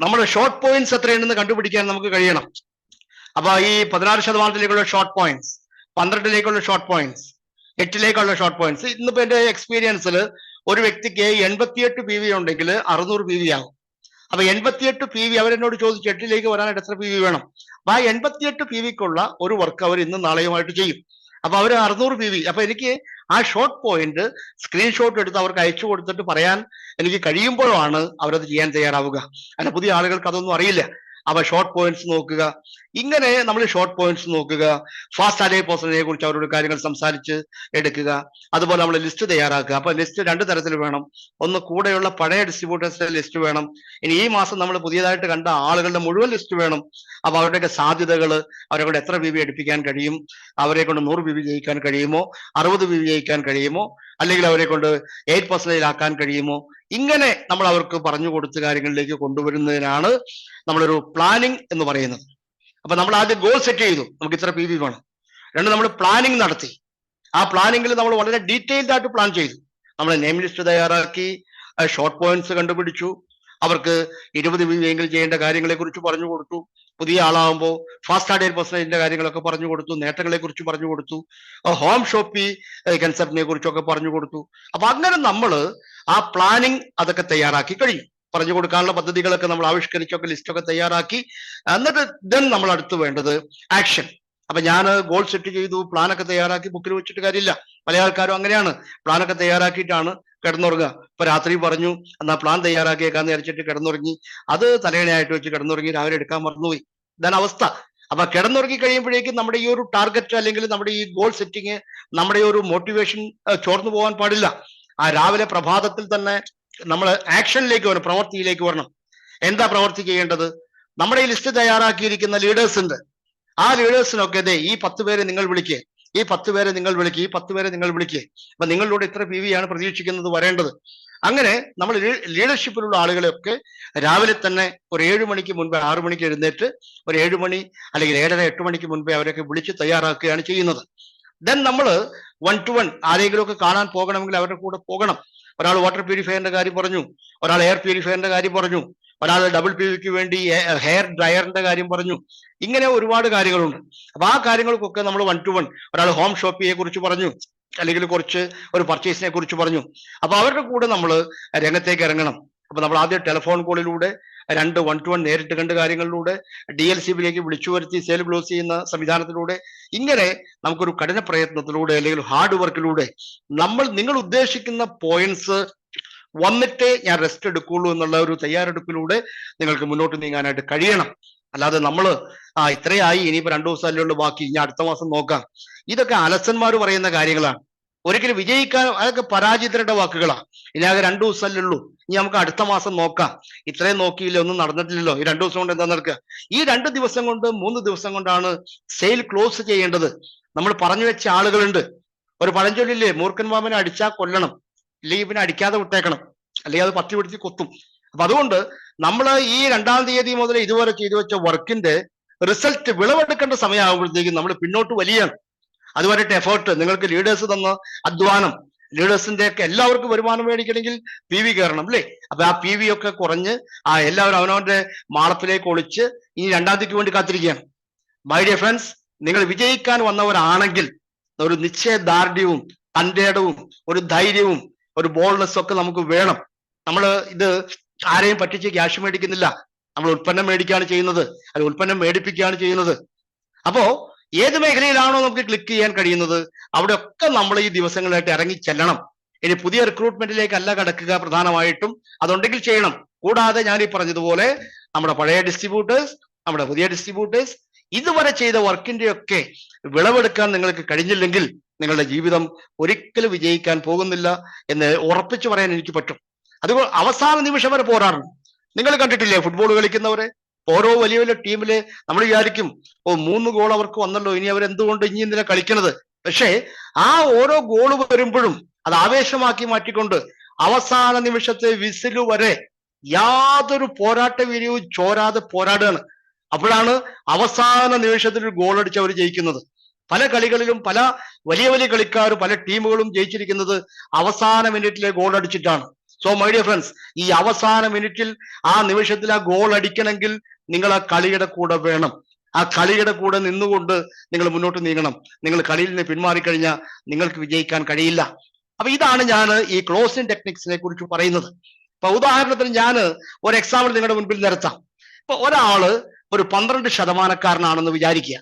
നമ്മുടെ ഷോർട്ട് പോയിന്റ്സ് എത്രയുണ്ടെന്ന് കണ്ടുപിടിക്കാൻ നമുക്ക് കഴിയണം. അപ്പൊ ഈ പതിനാറ് ശതമാനത്തിലേക്കുള്ള ഷോർട്ട് പോയിന്റ്സ് പന്ത്രണ്ടിലേക്കുള്ള ഷോർട്ട് പോയിന്റ്സ് എട്ടിലേക്കുള്ള ഷോർട്ട് പോയിന്റ്സ് ഇന്നിപ്പോ എന്റെ എക്സ്പീരിയൻസിൽ ഒരു വ്യക്തിക്ക് എൺപത്തിയെട്ട് പി വി ഉണ്ടെങ്കിൽ അറുന്നൂറ് പി വി ആകും അപ്പൊ എൺപത്തിയെട്ട് പി വി അവരെന്നോട് ചോദിച്ചു എട്ടിലേക്ക് വരാനായിട്ട് എത്ര പി വി വേണം? അപ്പൊ ആ എൺപത്തിയെട്ട് പി വിക്കുള്ള ഒരു വർക്ക് അവർ ഇന്ന് നാളെയുമായിട്ട് ചെയ്യും. അപ്പൊ അവർ അറുന്നൂറ് പി വി അപ്പൊ എനിക്ക് ആ ഷോർട്ട് പോയിന്റ് സ്ക്രീൻഷോട്ട് എടുത്ത് അവർക്ക് അയച്ചു കൊടുത്തിട്ട് പറയാൻ എനിക്ക് കഴിയുമ്പോഴാണ് അവരത് ചെയ്യാൻ തയ്യാറാവുക. അല്ല പുതിയ ആളുകൾക്ക് അതൊന്നും അറിയില്ല. അവ ഷോർട്ട് പോയിന്റ്സ് നോക്കുക. ഇങ്ങനെ നമ്മൾ ഷോർട്ട് പോയിന്റ്സ് നോക്കുക. ഫാസ്റ്റ് അലേ പേഴ്സണിനെ കുറിച്ച് അവരോട് കാര്യങ്ങൾ സംസാരിച്ച് എടുക്കുക. അതുപോലെ നമ്മൾ ലിസ്റ്റ് തയ്യാറാക്കുക. അപ്പൊ ലിസ്റ്റ് രണ്ട് തരത്തിൽ വേണം. ഒന്ന് കൂടെയുള്ള പഴയ ഡിസ്ട്രിബ്യൂട്ടേഴ്സിന്റെ ലിസ്റ്റ് വേണം. ഇനി ഈ മാസം നമ്മൾ പുതിയതായിട്ട് കണ്ട ആളുകളുടെ മുഴുവൻ ലിസ്റ്റ് വേണം. അപ്പൊ അവരുടെയൊക്കെ സാധ്യതകൾ അവരെ കൊണ്ട് എത്ര ബി വി എടുപ്പിക്കാൻ കഴിയും അവരെ കൊണ്ട് നൂറ് ബി ജയിക്കാൻ കഴിയുമോ അറുപത് ബി വി ജയിക്കാൻ കഴിയുമോ അല്ലെങ്കിൽ അവരെ കൊണ്ട് എയ്റ്റ് പെർസെന്റേജ് ആക്കാൻ കഴിയുമോ ഇങ്ങനെ നമ്മൾ അവർക്ക് പറഞ്ഞു കൊടുത്ത കാര്യങ്ങളിലേക്ക് കൊണ്ടുവരുന്നതിനാണ് നമ്മളൊരു പ്ലാനിങ് എന്ന് പറയുന്നത്. അപ്പൊ നമ്മൾ ആദ്യം ഗോൾ സെറ്റ് ചെയ്തു. നമുക്ക് ഇത്ര പി വി വേണം. രണ്ട് നമ്മൾ പ്ലാനിങ് നടത്തി. ആ പ്ലാനിങ്ങിൽ നമ്മൾ വളരെ ഡീറ്റെയിൽഡ് ആയിട്ട് പ്ലാൻ ചെയ്തു. നമ്മൾ നെയിം ലിസ്റ്റ് തയ്യാറാക്കി ഷോർട്ട് പോയിന്റ്സ് കണ്ടുപിടിച്ചു. അവർക്ക് ഇരുപത് പി വി എങ്കിലും ചെയ്യേണ്ട കാര്യങ്ങളെ കുറിച്ച് പറഞ്ഞു കൊടുത്തു. പുതിയ ആളാകുമ്പോൾ ഫാസ്റ്റ് ആഡിയർ പെർസെന്റേജിന്റെ കാര്യങ്ങളൊക്കെ പറഞ്ഞു കൊടുത്തു. നേട്ടങ്ങളെ കുറിച്ച് പറഞ്ഞു കൊടുത്തു. ഹോം ഷോപ്പി കൺസെപ്റ്റിനെ കുറിച്ചൊക്കെ പറഞ്ഞു കൊടുത്തു. അപ്പൊ അങ്ങനെ നമ്മൾ ആ പ്ലാനിങ് അതൊക്കെ തയ്യാറാക്കി കഴിഞ്ഞു. പറഞ്ഞു കൊടുക്കാനുള്ള പദ്ധതികളൊക്കെ നമ്മൾ ആവിഷ്കരിച്ചൊക്കെ ലിസ്റ്റൊക്കെ തയ്യാറാക്കി. എന്നിട്ട് ദെൻ നമ്മൾ അടുത്ത് വേണ്ടത് ആക്ഷൻ അപ്പൊ ഞാൻ ഗോൾ സെറ്റ് ചെയ്തു പ്ലാനൊക്കെ തയ്യാറാക്കി ബുക്കിൽ വെച്ചിട്ട് കാര്യമില്ല. പല ആൾക്കാരും അങ്ങനെയാണ്. പ്ലാനൊക്കെ തയ്യാറാക്കിയിട്ടാണ് കിടന്നുറങ്ങുക. ഇപ്പൊ രാത്രി പറഞ്ഞു എന്നാ പ്ലാൻ തയ്യാറാക്കിയേക്കാന്ന് വിചാരിച്ചിട്ട് കിടന്നുറങ്ങി. അത് തലേണയായിട്ട് വെച്ച് കിടന്നുറങ്ങി രാവിലെ എടുക്കാൻ മറന്നുപോയി. ഇതാണ് അവസ്ഥ. അപ്പൊ കിടന്നുറങ്ങി കഴിയുമ്പോഴേക്കും നമ്മുടെ ഈ ഒരു ടാർഗറ്റ് അല്ലെങ്കിൽ നമ്മുടെ ഈ ഗോൾ സെറ്റിങ് നമ്മുടെ ഒരു മോട്ടിവേഷൻ ചോർന്നു പോകാൻ പാടില്ല. ആ രാവിലെ പ്രഭാതത്തിൽ തന്നെ നമ്മൾ ആക്ഷനിലേക്ക് വരണം പ്രവൃത്തിയിലേക്ക് വരണം. എന്താ പ്രവൃത്തി ചെയ്യേണ്ടത്? നമ്മുടെ ഈ ലിസ്റ്റ് തയ്യാറാക്കിയിരിക്കുന്ന ലീഡേഴ്സ് ഉണ്ട്. ആ ലീഡേഴ്സിനൊക്കെ ദേ ഈ പത്ത് പേരെ നിങ്ങൾ വിളിക്കേ. ഈ പത്ത് പേരെ നിങ്ങൾ വിളിക്കുക ഈ പത്ത് പേരെ നിങ്ങൾ വിളിക്കുക അപ്പൊ നിങ്ങളിലൂടെ ഇത്ര പി വി ആണ് പ്രതീക്ഷിക്കുന്നത് വരേണ്ടത്. അങ്ങനെ നമ്മൾ ലീഡർഷിപ്പിലുള്ള ആളുകളെയൊക്കെ രാവിലെ തന്നെ ഒരു ഏഴ് മണിക്ക് മുൻപ് ആറു മണിക്ക് എഴുന്നേറ്റ് ഒരു ഏഴ് മണി അല്ലെങ്കിൽ ഏഴര എട്ട് മണിക്ക് മുൻപേ അവരൊക്കെ വിളിച്ച് തയ്യാറാക്കുകയാണ് ചെയ്യുന്നത്. ദെൻ നമ്മൾ വൺ ടു വൺ ആരെങ്കിലുമൊക്കെ കാണാൻ പോകണമെങ്കിൽ അവരുടെ കൂടെ പോകണം. ഒരാൾ വാട്ടർ പ്യൂരിഫയറിന്റെ കാര്യം പറഞ്ഞു. ഒരാൾ എയർ പ്യൂരിഫയറിന്റെ കാര്യം പറഞ്ഞു. ഒരാൾ ഡബിൾ പി വിക്ക് വേണ്ടി ഹെയർ ഡ്രയറിന്റെ കാര്യം പറഞ്ഞു. ഇങ്ങനെ ഒരുപാട് കാര്യങ്ങളുണ്ട്. അപ്പൊ ആ കാര്യങ്ങൾക്കൊക്കെ നമ്മൾ വൺ ടു വൺ ഒരാൾ ഹോം ഷോപ്പിയെ കുറിച്ച് പറഞ്ഞു. അല്ലെങ്കിൽ കുറച്ച് ഒരു പർച്ചേസിനെ കുറിച്ച് പറഞ്ഞു. അപ്പൊ അവരുടെ കൂടെ നമ്മൾ രംഗത്തേക്ക് ഇറങ്ങണം. അപ്പൊ നമ്മൾ ആദ്യം ടെലിഫോൺ കോളിലൂടെ രണ്ട് വൺ ടു വൺ നേരിട്ട് കണ്ട് കാര്യങ്ങളിലൂടെ ഡി എൽ സി ബിയിലേക്ക് വിളിച്ചു വരുത്തി സെയിൽ ക്ലോസ് ചെയ്യുന്ന സംവിധാനത്തിലൂടെ ഇങ്ങനെ നമുക്കൊരു കഠിന പ്രയത്നത്തിലൂടെ അല്ലെങ്കിൽ ഹാർഡ് വർക്കിലൂടെ നമ്മൾ നിങ്ങൾ ഉദ്ദേശിക്കുന്ന പോയിന്റ്സ് വന്നിട്ടേ ഞാൻ റെസ്റ്റ് എടുക്കുള്ളൂ എന്നുള്ള ഒരു തയ്യാറെടുപ്പിലൂടെ നിങ്ങൾക്ക് മുന്നോട്ട് നീങ്ങാനായിട്ട് കഴിയണം. അല്ലാതെ നമ്മൾ ആ ഇത്രയായി ഇനിയിപ്പോ രണ്ടു ദിവസം അല്ലേ ഉള്ളൂ ബാക്കി ഇനി അടുത്ത മാസം നോക്കാം. ഇതൊക്കെ അലസന്മാർ പറയുന്ന കാര്യങ്ങളാണ്. ഒരിക്കലും വിജയിക്കാൻ അതൊക്കെ പരാജിതരുടെ വാക്കുകളാണ് ആകെ രണ്ടു ദിവസമല്ലേ ഉള്ളൂ. ഇനി നമുക്ക് അടുത്ത മാസം നോക്കാം. ഇത്രയും നോക്കിയില്ല ഒന്നും നടന്നിട്ടില്ലല്ലോ. ഈ രണ്ടു ദിവസം കൊണ്ട് എന്താ നടക്കുക? ഈ രണ്ട് ദിവസം കൊണ്ട് മൂന്ന് ദിവസം കൊണ്ടാണ് സെയിൽ ക്ലോസ് ചെയ്യേണ്ടത്. നമ്മൾ പറഞ്ഞു വെച്ച ആളുകളുണ്ട്. ഒരു പഴഞ്ചൊല്ലില്ലേ മൂർഖൻ മാമനെ അടിച്ചാൽ കൊല്ലണം അല്ലെങ്കിൽ പിന്നെ അടിക്കാതെ വിട്ടേക്കണം അല്ലെങ്കിൽ അത് പത്തി പിടിച്ച് കൊത്തും. അപ്പൊ അതുകൊണ്ട് നമ്മൾ ഈ രണ്ടാം തീയതി മുതൽ ഇതുവരെ ചെയ്തു വെച്ച വർക്കിന്റെ റിസൾട്ട് വിളവെടുക്കേണ്ട സമയമാകുമ്പോഴത്തേക്കും നമ്മൾ പിന്നോട്ട് വലിയാണ്. അതുവരെയിട്ട് എഫേർട്ട് നിങ്ങൾക്ക് ലീഡേഴ്സ് തന്ന അധ്വാനം. ലീഡേഴ്സിന്റെ ഒക്കെ എല്ലാവർക്കും വരുമാനം മേടിക്കണമെങ്കിൽ പി വി കയറണം അല്ലേ? അപ്പൊ ആ പി വി ഒക്കെ കുറഞ്ഞ് ആ എല്ലാവരും അവനവന്റെ മാളത്തിലേക്ക് ഒളിച്ച് ഇനി രണ്ടാം തീയതിക്ക് വേണ്ടി കാത്തിരിക്കുകയാണ്. മൈ ഡിയർ ഫ്രണ്ട്സ് നിങ്ങൾ വിജയിക്കാൻ വന്നവരാണെങ്കിൽ ഒരു നിശ്ചയദാർഢ്യവും തന്റേടവും ഒരു ധൈര്യവും ഒരു ബോൾനെസ്സും ഒക്കെ നമുക്ക് വേണം. നമ്മൾ ഇത് ആരെയും പറ്റിച്ച് ക്യാഷ് മേടിക്കുന്നില്ല. നമ്മൾ ഉൽപ്പന്നം മേടിക്കുകയാണ് ചെയ്യുന്നത്. അല്ലെങ്കിൽ ഉൽപ്പന്നം മേടിപ്പിക്കുകയാണ് ചെയ്യുന്നത്. അപ്പോ ഏത് മേഖലയിലാണോ നമുക്ക് ക്ലിക്ക് ചെയ്യാൻ കഴിയുന്നത് അവിടെയൊക്കെ നമ്മൾ ഈ ദിവസങ്ങളായിട്ട് ഇറങ്ങി ചെല്ലണം. ഇനി പുതിയ റിക്രൂട്ട്മെന്റിലേക്കല്ല കടക്കുക പ്രധാനമായിട്ടും. അതുണ്ടെങ്കിൽ ചെയ്യണം. കൂടാതെ ഞാൻ ഈ പറഞ്ഞതുപോലെ നമ്മുടെ പഴയ ഡിസ്ട്രിബ്യൂട്ടേഴ്സ് നമ്മുടെ പുതിയ ഡിസ്ട്രിബ്യൂട്ടേഴ്സ് ഇതുവരെ ചെയ്ത വർക്കിന്റെ ഒക്കെ വിളവെടുക്കാൻ നിങ്ങൾക്ക് കഴിഞ്ഞില്ലെങ്കിൽ നിങ്ങളുടെ ജീവിതം ഒരിക്കലും വിജയിക്കാൻ പോകുന്നില്ല എന്ന് ഉറപ്പിച്ചു പറയാൻ എനിക്ക് പറ്റും. അതുപോലെ അവസാന നിമിഷം വരെ പോരാടണം. നിങ്ങൾ കണ്ടിട്ടില്ലേ ഫുട്ബോൾ കളിക്കുന്നവരെ? ഓരോ വലിയ വലിയ ടീമിൽ നമ്മൾ വിചാരിക്കും ഓ മൂന്ന് ഗോൾ അവർക്ക് വന്നല്ലോ ഇനി അവർ എന്തുകൊണ്ട് ഇനി എന്തിനാ കളിക്കണത്? പക്ഷേ ആ ഓരോ ഗോൾ വരുമ്പോഴും അത് ആവേശമാക്കി മാറ്റിക്കൊണ്ട് അവസാന നിമിഷത്തെ വിസിലു വരെ യാതൊരു പോരാട്ട വീര്യവും ചോരാതെ പോരാടുകയാണ്. അപ്പോഴാണ് അവസാന നിമിഷത്തിൽ ഒരു ഗോൾ അടിച്ച് അവർ ജയിക്കുന്നത്. പല കളികളിലും പല വലിയ വലിയ കളിക്കാർ പല ടീമുകളും ജയിച്ചിരിക്കുന്നത് അവസാന മിനിറ്റിലെ ഗോൾ അടിച്ചിട്ടാണ്. സോ മൈ ഡിയർ ഫ്രണ്ട്സ് ഈ അവസാന മിനിറ്റിൽ ആ നിമിഷത്തിൽ ആ ഗോൾ അടിക്കണമെങ്കിൽ നിങ്ങൾ ആ കളിയുടെ കൂടെ വേണം. ആ കളിയുടെ കൂടെ നിന്നുകൊണ്ട് നിങ്ങൾ മുന്നോട്ട് നീങ്ങണം. നിങ്ങൾ കളിയിൽ നിന്ന് പിന്മാറിക്കഴിഞ്ഞാൽ നിങ്ങൾക്ക് വിജയിക്കാൻ കഴിയില്ല. അപ്പൊ ഇതാണ് ഞാൻ ഈ ക്ലോസിംഗ് ടെക്നിക്സിനെ കുറിച്ച് പറയുന്നത്. ഇപ്പൊ ഉദാഹരണത്തിന് ഞാൻ ഒരു എക്സാമ്പിൾ നിങ്ങളുടെ മുൻപിൽ നിരത്താം ഇപ്പൊ ഒരാൾ ഒരു പന്ത്രണ്ട് ശതമാനക്കാരനാണെന്ന് വിചാരിക്കുക.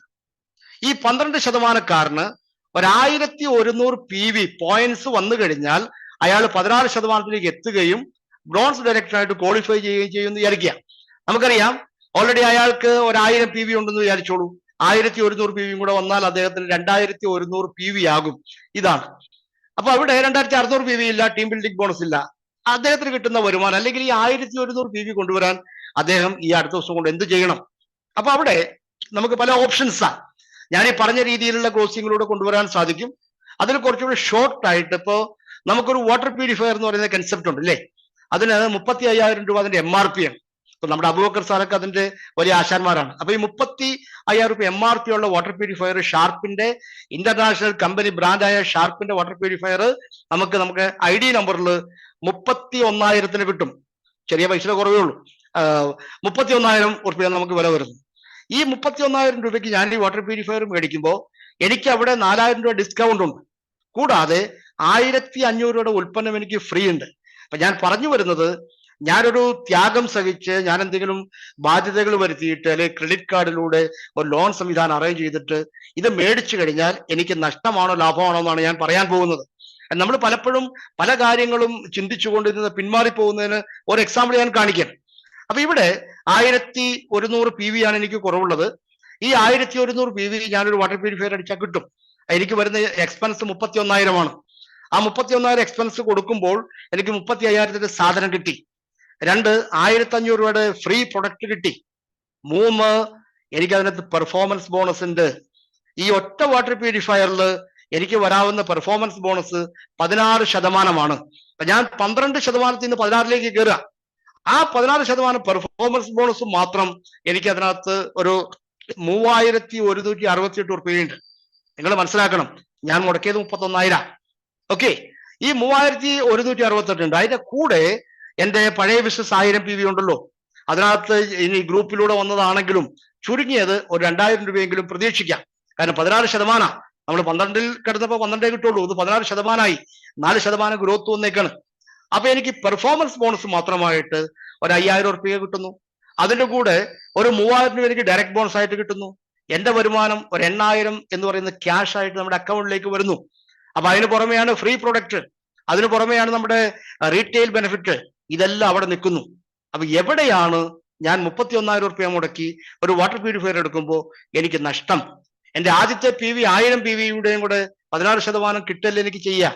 ഈ പന്ത്രണ്ട് ശതമാനക്കാരന് ഒരായിരത്തി ഒരുന്നൂറ് പി വി പോയിന്റ്സ് വന്നു കഴിഞ്ഞാൽ അയാൾ പതിനാറ് ശതമാനത്തിലേക്ക് എത്തുകയും ബ്രോൺസ് ഡയറക്ടറായിട്ട് ക്വാളിഫൈ ചെയ്യുകയും ചെയ്യുമെന്ന് വിചാരിക്കുക. നമുക്കറിയാം ഓൾറെഡി അയാൾക്ക് ഒരായിരം പി വി ഉണ്ടെന്ന് വിചാരിച്ചോളൂ. ആയിരത്തി ഒരുന്നൂറ് പി വിയും കൂടെ വന്നാൽ അദ്ദേഹത്തിന് രണ്ടായിരത്തി ഒരുന്നൂറ് പി വി ആകും. ഇതാണ്. അപ്പൊ അവിടെ രണ്ടായിരത്തി അറുന്നൂറ് പി വി ഇല്ല ടീം ബിൽഡിംഗ് ബോണസ് ഇല്ല. അദ്ദേഹത്തിന് കിട്ടുന്ന വരുമാനം അല്ലെങ്കിൽ ഈ ആയിരത്തി ഒരുന്നൂറ് പി വി കൊണ്ടുവരാൻ അദ്ദേഹം ഈ അടുത്ത ദിവസം കൊണ്ട് എന്ത് ചെയ്യണം? അപ്പൊ അവിടെ നമുക്ക് പല ഓപ്ഷൻസാണ് ഞാൻ ഈ പറഞ്ഞ രീതിയിലുള്ള ക്ലോസിങ്ങിലൂടെ കൊണ്ടുവരാൻ സാധിക്കും. അതിൽ കുറച്ചുകൂടി ഷോർട്ട് ആയിട്ട് ഇപ്പോൾ നമുക്കൊരു വാട്ടർ പ്യൂരിഫയർ എന്ന് പറയുന്ന കൺസെപ്റ്റ് ഉണ്ട് അല്ലേ അതിന് മുപ്പത്തി അയ്യായിരം രൂപ അതിന്റെ എം ആർ പി ആണ്. ഇപ്പൊ നമ്മുടെ അബൂബക്കർ സാറൊക്കെ അതിന്റെ വലിയ ആശാന്മാരാണ്. അപ്പൊ ഈ മുപ്പത്തി അയ്യായിരം റുപ്യ എം ആർ പി ഉള്ള വാട്ടർ പ്യൂരിഫയർ ഷാർപ്പിന്റെ ഇന്റർനാഷണൽ കമ്പനി ബ്രാൻഡായ ഷാർപ്പിന്റെ വാട്ടർ പ്യൂരിഫയർ നമുക്ക് നമുക്ക് ഐ ഡി നമ്പറിൽ മുപ്പത്തി ഒന്നായിരത്തിന് കിട്ടും. ചെറിയ പൈസയുടെ കുറവേ ഉള്ളൂ. മുപ്പത്തി ഒന്നായിരം റുപ്യ നമുക്ക് വില വരുന്നു. ഈ മുപ്പത്തി ഒന്നായിരം രൂപയ്ക്ക് ഞാൻ ഈ വാട്ടർ പ്യൂരിഫയർ മേടിക്കുമ്പോൾ എനിക്ക് അവിടെ നാലായിരം രൂപ ഡിസ്കൗണ്ട് ഉണ്ട്. കൂടാതെ ആയിരത്തി അഞ്ഞൂറ് രൂപയുടെ ഉൽപ്പന്നം എനിക്ക് ഫ്രീ ഉണ്ട്. അപ്പൊ ഞാൻ പറഞ്ഞു വരുന്നത് ഞാനൊരു ത്യാഗം സഹിച്ച് ഞാൻ എന്തെങ്കിലും ബാധ്യതകൾ വരുത്തിയിട്ട് അല്ലെങ്കിൽ ക്രെഡിറ്റ് കാർഡിലൂടെ ഒരു ലോൺ സംവിധാനം അറേഞ്ച് ചെയ്തിട്ട് ഇത് മേടിച്ചു കഴിഞ്ഞാൽ എനിക്ക് നഷ്ടമാണോ ലാഭമാണോ എന്നാണ് ഞാൻ പറയാൻ പോകുന്നത്. നമ്മൾ പലപ്പോഴും പല കാര്യങ്ങളും ചിന്തിച്ചുകൊണ്ട് പിന്മാറി പിന്മാറിപ്പോകുന്നതിന് ഒരു എക്സാമ്പിൾ ഞാൻ കാണിക്കാം. അപ്പൊ ഇവിടെ ആയിരത്തി ഒരുന്നൂറ് പി വി ആണ് എനിക്ക് കുറവുള്ളത്. ഈ ആയിരത്തി ഒരുന്നൂറ് പി വി ഞാനൊരു വാട്ടർ പ്യൂരിഫയർ അടിച്ചാൽ കിട്ടും. എനിക്ക് വരുന്ന എക്സ്പെൻസ് മുപ്പത്തി ഒന്നായിരമാണ് ആ മുപ്പത്തി ഒന്നായിരം എക്സ്പെൻസ് കൊടുക്കുമ്പോൾ എനിക്ക് മുപ്പത്തി അയ്യായിരത്തിന്റെ സാധനം കിട്ടി. രണ്ട് ആയിരത്തി അഞ്ഞൂറ് രൂപയുടെ ഫ്രീ കിട്ടി മൂന്ന് എനിക്ക് അതിനകത്ത് പെർഫോമൻസ് ബോണസ് ഉണ്ട്. ഈ ഒറ്റ വാട്ടർ പ്യൂരിഫയറിൽ എനിക്ക് വരാവുന്ന പെർഫോമൻസ് ബോണസ് പതിനാറ് ശതമാനമാണ്. അപ്പൊ ഞാൻ പന്ത്രണ്ട് ശതമാനത്തിൽ നിന്ന് പതിനാറിലേക്ക് കയറുക ആ പതിനാറ് ശതമാനം പെർഫോമൻസ് ബോണസ് മാത്രം എനിക്ക് അതിനകത്ത് ഒരു മൂവായിരത്തി ഒരുന്നൂറ്റി അറുപത്തി എട്ട് ഉറുപ്പികയുണ്ട്. നിങ്ങൾ മനസ്സിലാക്കണം ഞാൻ മുടക്കിയത് മുപ്പത്തൊന്നായിരം. ഓക്കെ ഈ മൂവായിരത്തി ഒരുന്നൂറ്റി അറുപത്തെട്ട് ഉണ്ട്. അതിന്റെ കൂടെ എന്റെ പഴയ ബിസിനസ് ആയിരം പി വി ഉണ്ടല്ലോ. അതിനകത്ത് ഇനി ഗ്രൂപ്പിലൂടെ വന്നതാണെങ്കിലും ചുരുങ്ങിയത് ഒരു രണ്ടായിരം രൂപയെങ്കിലും പ്രതീക്ഷിക്കാം. കാരണം പതിനാറ് ശതമാനം നമ്മൾ പന്ത്രണ്ടിൽ കിടന്നപ്പോൾ പന്ത്രണ്ടേ കിട്ടുള്ളൂ. ഇത് പതിനാറ് ശതമാനമായി. നാല് ശതമാനം ഗ്രോത്ത് വന്നേക്കാണ്. അപ്പൊ എനിക്ക് പെർഫോമൻസ് ബോണസ് മാത്രമായിട്ട് ഒരു അയ്യായിരം ഉറുപ്പിക കിട്ടുന്നു. അതിന്റെ കൂടെ ഒരു മൂവായിരം രൂപ എനിക്ക് ഡയറക്ട് ബോണസ് ആയിട്ട് കിട്ടുന്നു. എന്റെ വരുമാനം ഒരു എണ്ണായിരം എന്ന് പറയുന്ന ക്യാഷ് ആയിട്ട് നമ്മുടെ അക്കൗണ്ടിലേക്ക് വരുന്നു. അപ്പൊ അതിന് പുറമെയാണ് ഫ്രീ പ്രൊഡക്റ്റ് അതിന് പുറമെയാണ് നമ്മുടെ റീറ്റെയിൽ ബെനിഫിറ്റ് ഇതെല്ലാം അവിടെ നിൽക്കുന്നു. അപ്പൊ എവിടെയാണ് ഞാൻ മുപ്പത്തി ഒന്നായിരം റുപ്യ മുടക്കി ഒരു വാട്ടർ പ്യൂരിഫയർ എടുക്കുമ്പോൾ എനിക്ക് നഷ്ടം? എന്റെ ആദ്യത്തെ പി വി ആയിരം പി വിയുടെയും കൂടെ പതിനാറ് ശതമാനം കിട്ടല്ലേ എനിക്ക് ചെയ്യാം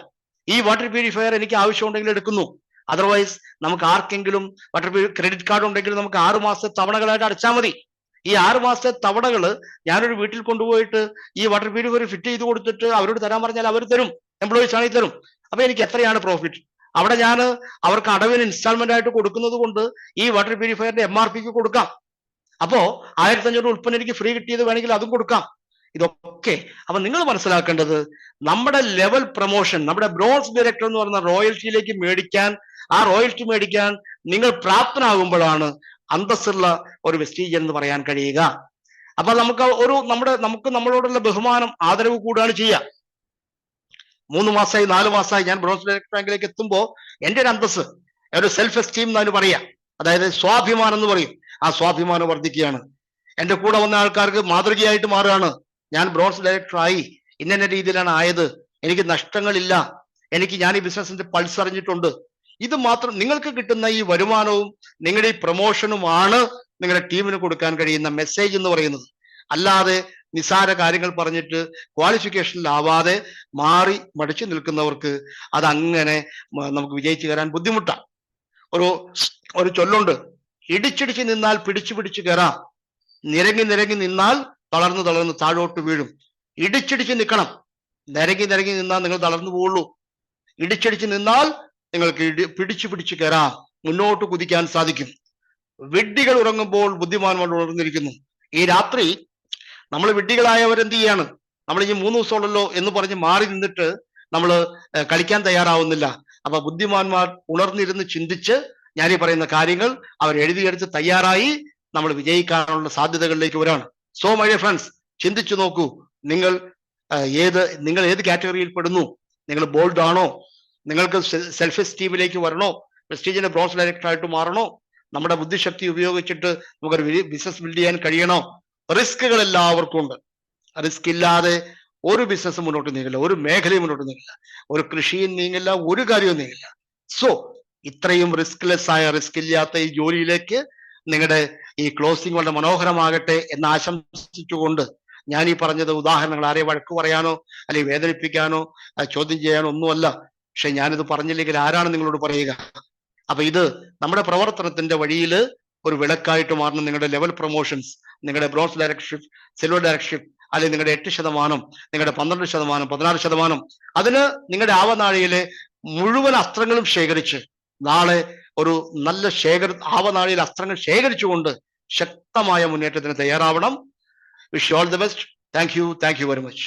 ഈ വാട്ടർ പ്യൂരിഫയർ എനിക്ക് ആവശ്യമുണ്ടെങ്കിൽ എടുക്കുന്നു. അതർവൈസ് നമുക്ക് ആർക്കെങ്കിലും വാട്ടർ ക്രെഡിറ്റ് കാർഡ് ഉണ്ടെങ്കിൽ നമുക്ക് ആറു മാസത്തെ തവണകളായിട്ട് അടച്ചാൽ മതി. ഈ ആറു മാസത്തെ തവണകൾ ഞാനൊരു വീട്ടിൽ കൊണ്ടുപോയിട്ട് ഈ വാട്ടർ പ്യൂരിഫയർ ഫിറ്റ് ചെയ്ത് കൊടുത്തിട്ട് അവരോട് തരാൻ പറഞ്ഞാൽ അവർ തരും എംപ്ലോയീസ് ആണെങ്കിൽ തരും. അപ്പൊ എനിക്ക് എത്രയാണ് പ്രോഫിറ്റ് അവിടെ ഞാൻ അവർക്ക് അടവിന് ഇൻസ്റ്റാൾമെന്റ് ആയിട്ട് കൊടുക്കുന്നത് കൊണ്ട് ഈ വാട്ടർ പ്യൂരിഫയറിന്റെ എം ആർ പിക്ക് കൊടുക്കാം. അപ്പോ ആയിരത്തി അഞ്ഞൂറ് ഉൽപ്പന്നം എനിക്ക് ഫ്രീ കിട്ടിയത് വേണമെങ്കിൽ അതും കൊടുക്കാം. ഇതൊക്കെ. അപ്പൊ നിങ്ങൾ മനസ്സിലാക്കേണ്ടത് നമ്മുടെ ലെവൽ പ്രൊമോഷൻ നമ്മുടെ ബ്രോൺസ് ഡയറക്ടർ എന്ന് പറഞ്ഞ റോയൽറ്റിയിലേക്ക് മേടിക്കാൻ ആ റോയൽറ്റി മേടിക്കാൻ നിങ്ങൾ പ്രാപ്തനാകുമ്പോഴാണ് അന്തസ്സുള്ള ഒരു വെസ്റ്റീജ് എന്ന് പറയാൻ കഴിയുക. അപ്പൊ നമുക്ക് ഒരു നമ്മുടെ നമുക്ക് നമ്മളോടുള്ള ബഹുമാനം ആദരവ് കൂടുകയാണ് ചെയ്യുക. മൂന്ന് മാസമായി നാല് മാസമായി ഞാൻ ബ്രോൺസ് ഡയറക്ടർ റാങ്കിലേക്ക് എത്തുമ്പോൾ എന്റെ ഒരു അന്തസ് ഒരു സെൽഫ് എസ്റ്റീം എന്നാണ് പറയാ. അതായത് സ്വാഭിമാനം എന്ന് പറയും. ആ സ്വാഭിമാനം വർദ്ധിക്കുകയാണ്. എന്റെ കൂടെ വന്ന ആൾക്കാർക്ക് മാതൃകയായിട്ട് മാറുകയാണ്. ഞാൻ ബ്രോൺസ് ഡയറക്ടറായി ഇന്ന രീതിയിലാണ് ആയത്. എനിക്ക് നഷ്ടങ്ങളില്ല. എനിക്ക് ഞാൻ ഈ ബിസിനസിന്റെ പൾസ് അറിഞ്ഞിട്ടുണ്ട്. ഇത് മാത്രം നിങ്ങൾക്ക് കിട്ടുന്ന ഈ വരുമാനവും നിങ്ങളുടെ ഈ പ്രൊമോഷനുമാണ് നിങ്ങളുടെ ടീമിന് കൊടുക്കാൻ കഴിയുന്ന മെസ്സേജ് എന്ന് പറയുന്നത്. അല്ലാതെ നിസാര കാര്യങ്ങൾ പറഞ്ഞിട്ട് ക്വാളിഫിക്കേഷനിലാവാതെ മാറി മടിച്ചു നിൽക്കുന്നവർക്ക് അതങ്ങനെ നമുക്ക് വിജയിച്ചു കയറാൻ ബുദ്ധിമുട്ടാണ് ഒരു ഒരു ചൊല്ലുണ്ട്. ഇടിച്ചിടിച്ച് നിന്നാൽ പിടിച്ചു പിടിച്ചു കയറാം. നിരങ്ങി നിരങ്ങി നിന്നാൽ തളർന്ന് തളർന്ന് താഴോട്ട് വീഴും. ഇടിച്ചിടിച്ച് നിൽക്കണം. നിരങ്ങി നിരങ്ങി നിന്നാൽ നിങ്ങൾ തളർന്നു പോവുള്ളൂ. ഇടിച്ചിടിച്ച് നിന്നാൽ നിങ്ങൾക്ക് ഇടി പിടിച്ചു പിടിച്ചു കയറാം. മുന്നോട്ട് കുതിക്കാൻ സാധിക്കും. വിഡ്ഢികൾ ഉറങ്ങുമ്പോൾ ബുദ്ധിമാന്മാർ ഉണർന്നിരിക്കുന്നു ഈ രാത്രി നമ്മൾ വിഡ്ഢികളായവർ എന്ത് ചെയ്യാണ് നമ്മൾ ഈ മൂന്ന് ദിവസമുള്ളല്ലോ എന്ന് പറഞ്ഞ് മാറി നിന്നിട്ട് നമ്മൾ കളിക്കാൻ തയ്യാറാവുന്നില്ല. അപ്പൊ ബുദ്ധിമാന്മാർ ഉണർന്നിരുന്ന് ചിന്തിച്ച് ഞാൻ ഈ പറയുന്ന കാര്യങ്ങൾ അവർ എഴുതിയെടുത്ത് തയ്യാറായി നമ്മൾ വിജയിക്കാനുള്ള സാധ്യതകളിലേക്ക് വരാണ്. സോ മൈ ഫ്രണ്ട്സ് ചിന്തിച്ചു നോക്കൂ. നിങ്ങൾ ഏത് നിങ്ങൾ ഏത് കാറ്റഗറിയിൽ പെടുന്നു? നിങ്ങൾ ബോൾഡ് ആണോ? നിങ്ങൾക്ക് സെൽഫ് എസ്റ്റീമിലേക്ക് വരണോ? പ്രസ്റ്റീജിന്റെ ബ്രോസ് ഡയറക്ടറായിട്ട് മാറണോ? നമ്മുടെ ബുദ്ധിശക്തി ഉപയോഗിച്ചിട്ട് നമുക്കൊരു ബിസിനസ് ബിൽഡ് ചെയ്യാൻ കഴിയണോ? റിസ്കുകൾ എല്ലാവർക്കും ഉണ്ട്. റിസ്ക് ഇല്ലാതെ ഒരു ബിസിനസ് മുന്നോട്ട് നീങ്ങില്ല ഒരു മേഖലയും മുന്നോട്ട് നീങ്ങില്ല ഒരു കൃഷിയും നീങ്ങില്ല ഒരു കാര്യവും നീങ്ങില്ല. സോ ഇത്രയും റിസ്ക്ലെസ് ആയ റിസ്ക് ഇല്ലാത്ത ഈ ജോലിയിലേക്ക് നിങ്ങളുടെ ഈ ക്ലോസിംഗ് വളരെ മനോഹരമാകട്ടെ എന്ന് ആശംസിച്ചുകൊണ്ട് ഞാൻ ഈ പറഞ്ഞത് ഉദാഹരണങ്ങൾ ആരെ വഴക്ക് പറയാനോ അല്ലെങ്കിൽ വേദനിപ്പിക്കാനോ ചോദ്യം ചെയ്യാനോ ഒന്നുമല്ല. പക്ഷെ ഞാനിത് പറഞ്ഞില്ലെങ്കിൽ ആരാണ് നിങ്ങളോട് പറയുക? അപ്പൊ ഇത് നമ്മുടെ പ്രവർത്തനത്തിന്റെ വഴിയിൽ ഒരു വിളക്കായിട്ട് മാറുന്ന നിങ്ങളുടെ ലെവൽ പ്രൊമോഷൻസ് നിങ്ങളുടെ ബ്രോൺസ് ഡയറക്ടർഷിപ്പ് സിൽവർ ഡയറക്ടർഷിപ്പ് അല്ലെങ്കിൽ നിങ്ങളുടെ എട്ട് ശതമാനം നിങ്ങളുടെ പന്ത്രണ്ട് ശതമാനം പതിനാറ് ശതമാനം അതിന് നിങ്ങളുടെ ആവനാഴിയിലെ മുഴുവൻ അസ്ത്രങ്ങളും ശേഖരിച്ച് നാളെ ഒരു നല്ല ശേഖര ആവനാഴിയിൽ അസ്ത്രങ്ങൾ ശേഖരിച്ചുകൊണ്ട് ശക്തമായ മുന്നേറ്റത്തിന് തയ്യാറാവണം. Wish all the best thank you thank you very much